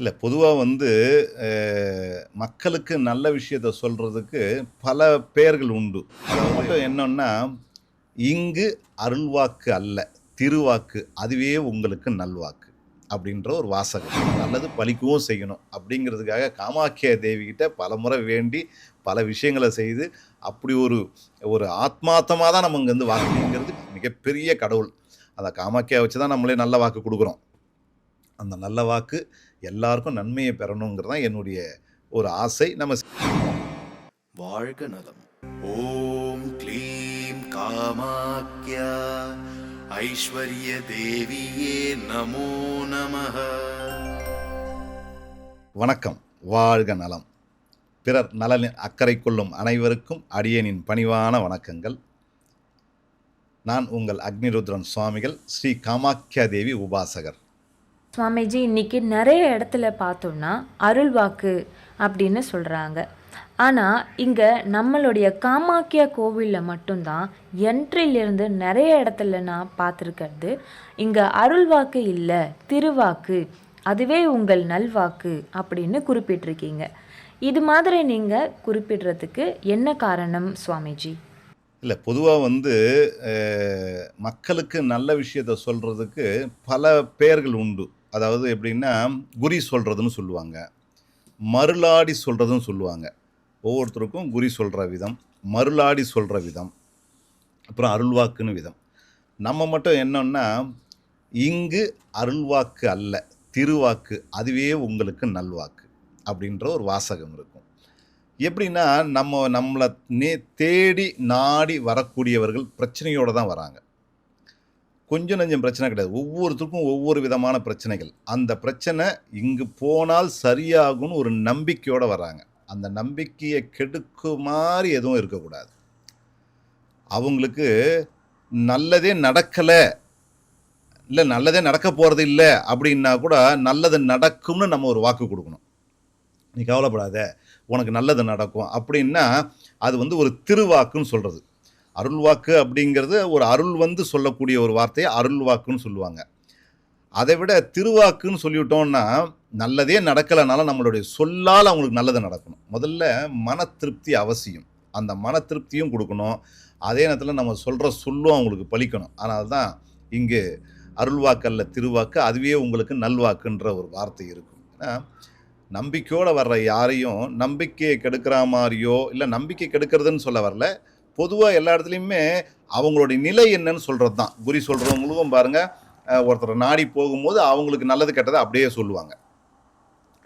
இல்லை பொதுவாக வந்து மக்களுக்கு நல்ல விஷயத்த சொல்கிறதுக்கு பல பெயர்கள் உண்டு. அது மட்டும் என்னன்னா இங்கு அருள்வாக்கு அல்ல திருவாக்கு அதுவே உங்களுக்கு நல்வாக்கு அப்படின்ற ஒரு வாசகம். நல்லது பலிக்கவும் செய்யணும் அப்படிங்கிறதுக்காக காமாக்கிய தேவிகிட்ட பல முறை வேண்டி பல விஷயங்களை செய்து அப்படி ஒரு ஒரு ஆத்மார்த்தமாக தான் நம்ம இங்கேருந்து வாக்குங்கிறது மிகப்பெரிய கடவுள். அந்த காமாக்கியா வச்சு தான் நம்மளே நல்ல வாக்கு கொடுக்குறோம். அந்த நல்ல வாக்கு எல்லாருக்கும் நன்மையை பெறணுங்கிறது தான் என்னுடைய ஒரு ஆசை. நம்ம வாழ்க நலம். ஓம் க்ளீம் காமாக்யா. ஐஸ்வர்ய தேவியே நமோ நமः வணக்கம். வாழ்க நலம். பிறர் நலனின் அக்கறை கொள்ளும் அனைவருக்கும் அடியனின் பணிவான வணக்கங்கள். நான் உங்கள் அக்னிருத்ரன் சுவாமிகள் ஸ்ரீ காமாக்கியா தேவி உபாசகர். சுவாமிஜி இன்னைக்கு நிறைய இடத்துல பார்த்தோம்னா அருள்வாக்கு அப்படின்னு சொல்கிறாங்க ஆனால் இங்கே நம்மளுடைய காமாக்கியா கோவிலில் மட்டும்தான் என்ட்ரிலிருந்து நிறைய இடத்துல நான் பார்த்துருக்கிறது. இங்கே அருள்வாக்கு இல்லை திருவாக்கு அதுவே உங்கள் நல்வாக்கு அப்படின்னு குறிப்பிட்டிருக்கீங்க. இது மாதிரி நீங்கள் குறிப்பிடுறதுக்கு என்ன காரணம் சுவாமிஜி? இல்லை பொதுவாக வந்து மக்களுக்கு நல்ல விஷயத்த சொல்கிறதுக்கு பல பெயர்கள் உண்டு. அதாவது எப்படின்னா குறி சொல்கிறதுன்னு சொல்லுவாங்க. மருளாடி சொல்கிறதுன்னு சொல்லுவாங்க. ஒவ்வொருத்தருக்கும் குறி சொல்கிற விதம் மருளாடி சொல்கிற விதம் அப்புறம் அருள்வாக்குன்னு விதம். நம்ம மட்டும் என்னன்னா இங்கு அருள்வாக்கு அல்ல திருவாக்கு அதுவே உங்களுக்கு நல்வாக்கு அப்படின்ற ஒரு வாசகம் இருக்கும். எப்படின்னா நம்ம நம்மளை நே தேடி நாடி வரக்கூடியவர்கள் பிரச்சனையோடு தான் வராங்க. கொஞ்சம் நஞ்சம் பிரச்சனை கிடையாது. ஒவ்வொருத்தருக்கும் ஒவ்வொரு விதமான பிரச்சனைகள். அந்த பிரச்சனை இங்கு போனால் சரியாகும்னு ஒரு நம்பிக்கையோடு வராங்க அந்த நம்பிக்கையை கெடுக்குமாறு எதுவும் இருக்கக்கூடாது. அவங்களுக்கு நல்லதே நடக்கலை இல்லை நல்லதே நடக்க போகிறது இல்லை அப்படின்னா கூட நல்லது நடக்கும்னு நம்ம ஒரு வாக்கு கொடுக்கணும். நீ கவலைப்படாத உனக்கு நல்லது நடக்கும் அப்படின்னா அது வந்து ஒரு திருவாக்குன்னு சொல்கிறது அருள்வாக்கு அப்படிங்கிறது ஒரு அருள் வந்து சொல்லக்கூடிய ஒரு வார்த்தையை அருள்வாக்குன்னு சொல்லுவாங்க. அதை விட திருவாக்குன்னு சொல்லிவிட்டோம்னா நல்லதே நடக்கலைனாலும் நம்மளுடைய சொல்லால் அவங்களுக்கு நல்லது நடக்கணும். முதல்ல மன திருப்தி அவசியம். அந்த மன திருப்தியும் கொடுக்கணும். அதே நேரத்தில் நம்ம சொல்கிற சொல்லும் அவங்களுக்கு பழிக்கணும். அதனால தான் இங்கு அருள்வாக்கல்ல திருவாக்கு அதுவே உங்களுக்கு நல்வாக்குன்ற ஒரு வார்த்தை இருக்கும். ஏன்னா நம்பிக்கையோடு வர்ற யாரையும் நம்பிக்கையை கெடுக்கிற மாதிரியோ இல்லை நம்பிக்கை கெடுக்கிறதுன்னு சொல்ல வரல பொதுவாக எல்லா இடத்துலையுமே அவங்களுடைய நிலை என்னன்னு சொல்கிறது தான் குறி சொல்கிறவங்களுக்கும் பாருங்கள் ஒருத்தர் நாடி போகும்போது அவங்களுக்கு நல்லது கெட்டதை அப்படியே சொல்லுவாங்க.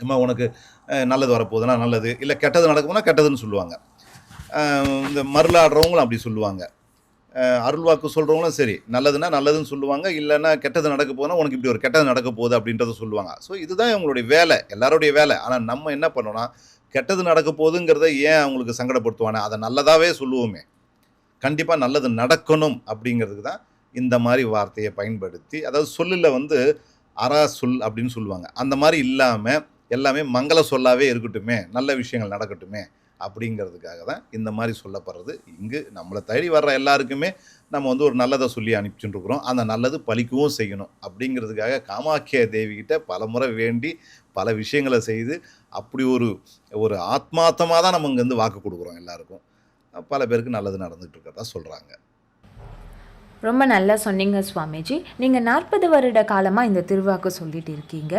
அம்மா உனக்கு நல்லது வரப்போகுதுன்னா நல்லது இல்லை கெட்டது நடக்கும்னா கெட்டதுன்னு சொல்லுவாங்க. இந்த மருளாடுறவங்களும் அப்படி சொல்லுவாங்க. அருள்வாக்கு சொல்கிறவங்களும் சரி நல்லதுன்னா நல்லதுன்னு சொல்லுவாங்க இல்லைன்னா கெட்டது நடக்க போகுதுன்னா உனக்கு இப்படி ஒரு கெட்டது நடக்க போகுது அப்படின்றத சொல்லுவாங்க. ஸோ இதுதான் இவங்களுடைய வேலை எல்லாருடைய வேலை. ஆனால் நம்ம என்ன பண்ணோன்னா கெட்டது நடக்க போகுதுங்கிறத ஏன் அவங்களுக்கு சங்கடப்படுத்துவானே அதை நல்லதாகவே சொல்லுவோமே. கண்டிப்பாக நல்லது நடக்கணும் அப்படிங்கிறதுக்கு தான் இந்த மாதிரி வார்த்தையை பயன்படுத்தி அதாவது சொல்லில் வந்து அரா சொல் அப்படின்னு சொல்லுவாங்க. அந்த மாதிரி இல்லாமல் எல்லாமே மங்கள சொல்லாவே இருக்கட்டுமே நல்ல விஷயங்கள் நடக்கட்டுமே அப்படிங்கிறதுக்காக தான் இந்த மாதிரி சொல்லப்படுறது. இங்கு நம்மளை தேடி வர்ற எல்லாருக்குமே நம்ம வந்து ஒரு நல்லதை சொல்லி அனுப்பிச்சுட்டுருக்குறோம். அந்த நல்லது பழிக்கவும் செய்யணும் அப்படிங்கிறதுக்காக காமாக்கிய தேவிகிட்ட பல முறை வேண்டி பல விஷயங்களை செய்து அப்படி ஒரு ஒரு ஆத்மார்த்தமாக தான் நம்ம இங்கேருந்து வாக்கு கொடுக்குறோம் எல்லாருக்கும். பல பேருக்கு நல்லது நடந்துட்டு இருக்கிறதா சொல்கிறாங்க ரொம்ப நல்லா சொன்னீங்க சுவாமிஜி. நீங்கள் நாற்பது வருட காலமாக இந்த திருவாக்கு சொல்லிட்டு இருக்கீங்க.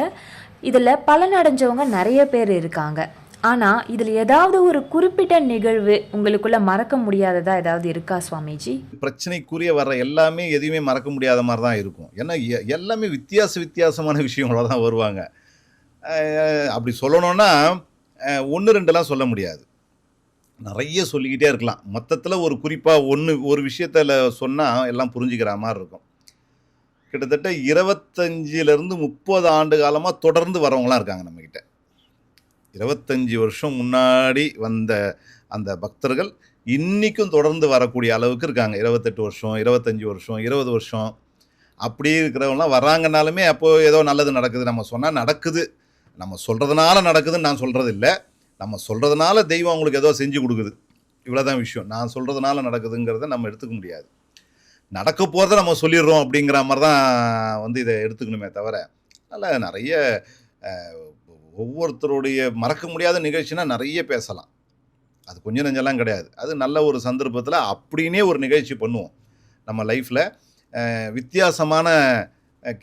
இதில் பலனடைஞ்சவங்க நிறைய பேர் இருக்காங்க. ஆனால் இதில் ஏதாவது ஒரு குறிப்பிட்ட நிகழ்வு உங்களுக்குள்ள மறக்க முடியாததா ஏதாவது இருக்கா சுவாமிஜி? பிரச்சனைக்குரிய வர்ற எல்லாமே எதையுமே மறக்க முடியாத மாதிரி தான் இருக்கும். ஏன்னா எல்லாமே வித்தியாச வித்தியாசமான விஷயங்களோட தான் வருவாங்க. அப்படி சொல்லணும்னா ஒன்று ரெண்டுலாம் சொல்ல முடியாது. நிறைய சொல்லிக்கிட்டே இருக்கலாம். மொத்தத்தில் ஒரு குறிப்பாக ஒன்று ஒரு விஷயத்தில் சொன்னால் எல்லாம் புரிஞ்சுக்கிற மாதிரி இருக்கும். கிட்டத்தட்ட இருபத்தஞ்சிலேருந்து முப்பது ஆண்டு காலமாக தொடர்ந்து வரவங்களாம் இருக்காங்க நம்மக்கிட்ட இருபத்தஞ்சி வருஷம் முன்னாடி வந்த அந்த பக்தர்கள் இன்றைக்கும் தொடர்ந்து வரக்கூடிய அளவுக்கு இருக்காங்க. இருபத்தெட்டு வருஷம் இருபத்தஞ்சி வருஷம் இருபது வருஷம் அப்படி இருக்கிறவங்களாம் வராங்கனாலுமே அப்போது ஏதோ நல்லது நடக்குது நம்ம சொன்னால் நடக்குது. நம்ம சொல்கிறதுனால நடக்குதுன்னு நான் சொல்கிறது இல்லை நம்ம சொல்கிறதுனால தெய்வம் அவங்களுக்கு ஏதோ செஞ்சு கொடுக்குது. இவ்வளோதான் விஷயம். நான் சொல்கிறதுனால நடக்குதுங்கிறத நம்ம எடுத்துக்க முடியாது. நடக்க போகிறத நம்ம சொல்லிடுறோம் அப்படிங்கிற மாதிரி தான் வந்து இதை எடுத்துக்கணுமே தவிர அதனால் நிறைய ஒவ்வொருத்தருடைய மறக்க முடியாத நிகழ்ச்சினா நிறைய பேசலாம். அது கொஞ்சம் நெஞ்செல்லாம் கிடையாது. அது நல்ல ஒரு சந்தர்ப்பத்தில் அப்படின்னே ஒரு நிகழ்ச்சி பண்ணுவோம். நம்ம லைஃப்பில் வித்தியாசமான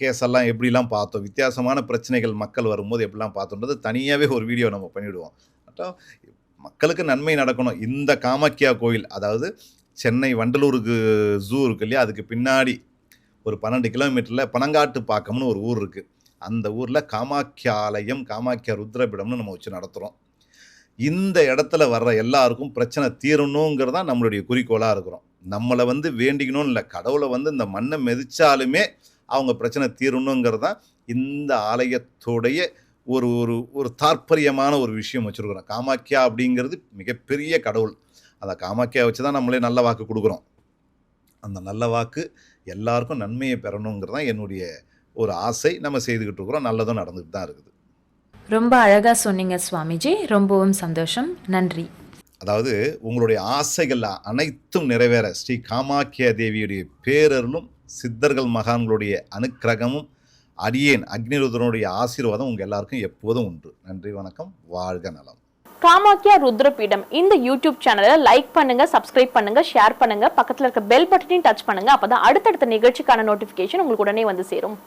கேஸ் எல்லாம் எப்படிலாம் பார்த்தோம்? வித்தியாசமான பிரச்சனைகள் மக்கள் வரும்போது எப்படிலாம் பார்த்தோன்றது தனியாகவே ஒரு வீடியோ நம்ம பண்ணிவிடுவோம் அப்புறம் மக்களுக்கு நன்மை நடக்கணும். இந்த காமாக்கியா கோயில் அதாவது சென்னை வண்டலூருக்கு ஜூ இருக்கு இல்லையா? அதுக்கு பின்னாடி ஒரு பன்னெண்டு கிலோமீட்டரில் பனங்காட்டு பாக்கம்னு ஒரு ஊர் இருக்குது அந்த ஊரில் காமாக்கியா ஆலயம் காமாக்கியா ருத்ரபிடம்னு நம்ம வச்சு நடத்துகிறோம் இந்த இடத்துல வர்ற எல்லாருக்கும் பிரச்சனை தீரணுங்கிறது தான் நம்மளுடைய குறிக்கோளாக இருக்கிறோம். நம்மளை வந்து வேண்டிக்கணும்னு இல்லை கடவுளை வந்து இந்த மண்ணை மெதிச்சாலுமே அவங்க பிரச்சனை தீரணுங்கிறது தான் இந்த ஆலயத்துடைய ஒரு ஒரு ஒரு தாற்பரியமான ஒரு விஷயம் வச்சுருக்குறோம். காமாக்கியா அப்படிங்கிறது மிகப்பெரிய கடவுள். அந்த காமாக்கியா வச்சு தான் நம்மளே நல்ல வாக்கு கொடுக்குறோம். அந்த நல்ல வாக்கு எல்லாருக்கும் நன்மையை பெறணுங்கிறது தான் என்னுடைய ஒரு ஆசை. நம்ம செய்துக்கிட்டு இருக்கிறோம். நல்லதும் நடந்துகிட்டு தான் இருக்குது. ரொம்ப அழகாக சொன்னீங்க சுவாமிஜி. ரொம்பவும் சந்தோஷம். நன்றி. அதாவது உங்களுடைய ஆசைகள் அனைத்தும் நிறைவேற ஸ்ரீ காமாக்கியா தேவியுடைய பேரருளும் சித்தர்கள் மகான்களுடைய அனுக்கிரகமும் அரியேன் அக்னிருதனுடைய ஆசீர்வாதம் உங்கள் எல்லாருக்கும் எப்போதும் உண்டு. நன்றி வணக்கம் வாழ்க நலம். காமாக்கியா ருத்ரபீடம். இந்த யூடியூப் சேனலை லைக் பண்ணுங்க சப்ஸ்கிரைப் பண்ணுங்க ஷேர் பண்ணுங்க பக்கத்துல இருக்க பெல் பட்டனையும் டச் பண்ணுங்க அப்பதான் அடுத்தடுத்த நிகழ்ச்சிக்கான நோட்டிபிகேஷன் உங்களுக்கு உடனே வந்து சேரும்.